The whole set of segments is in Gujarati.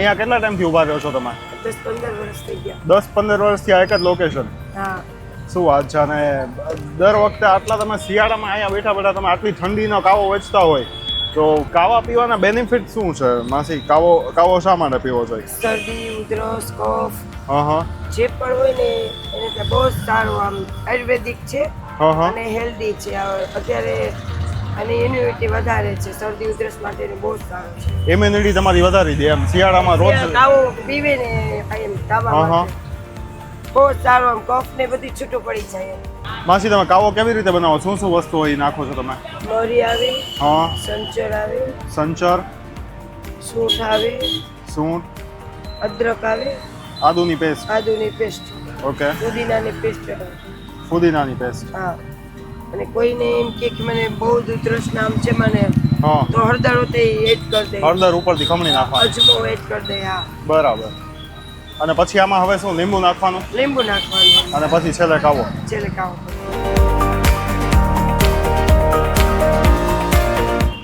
અહીંયા કેટલા ટાઈમથી ઊભા રહ્યો છો તમે? દસ પંદર વર્ષ થઈ ગયા. દસ પંદર વર્ષથી આ એક જ લોકેશન હા. શું વાત છે? અને દર વખતે આટલા તમે શિયાળામાં અહીંયા બેઠા બેઠા તમે આટલી ઠંડીનો કાવો વેચતા હોય તો કાવા પીવાના બેનિફિટ શું છે? માસી કાવો કાવો શા માટે પીવો જોઈએ શરદી ઉધરસ કફ હા હા. જે પણ હોય ને એને બહુ સારું આમ આયુર્વેદિક છે હા હા. અને હેલ્ધી છે. અત્યારે આની ઇમ્યુનિટી વધારે છે. શરદી ઉધરસ માટે બહુ જ સારું છે. ઇમ્યુનિટી તમારી વધારી દે એમ શિયાળામાં રોજ કાવો પીવે ને એમ હા. માટે. બહુ સારું આમ કફ ને બધી છૂટું પડી જાય માસી તમે કાવો કેવી રીતે બનાવો? શું શું વસ્તુ હોય નાખો છો તમે? મરી આવે હા. સંચર આવે સંચર. સૂંઠ આવે સૂંઠ. અદરક આવે. આદુની પેસ્ટ આદુની પેસ્ટ ઓકે પુદીનાની પેસ્ટ ફુદીનાની પેસ્ટ હા. અને કોઈને એમ કે કે મને બહુ જ ઉધરસ નામ છે મને તો હળદર તે એડ કરી દે. હળદર ઉપરથી ખમણી નાખવા અજમો એડ કરી દે હા. બરાબર. અને પછી આમાં હવે શું લીંબુ નાખવાનું? લીંબુ નાખવાનું. અને પછી છેલ્લે કાવો છેલ્લે કાવો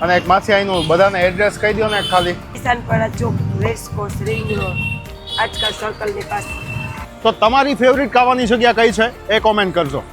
અને એક માસી અહીંનું બધાને એડ્રેસ કહી દો ને ખાલી. Kisanpada Chowk race course ring road આજકાલ સર્કલની પાસે. તો તમારી ફેવરિટ ખાવાની જગ્યા કઈ છે? એ કોમેન્ટ કરજો.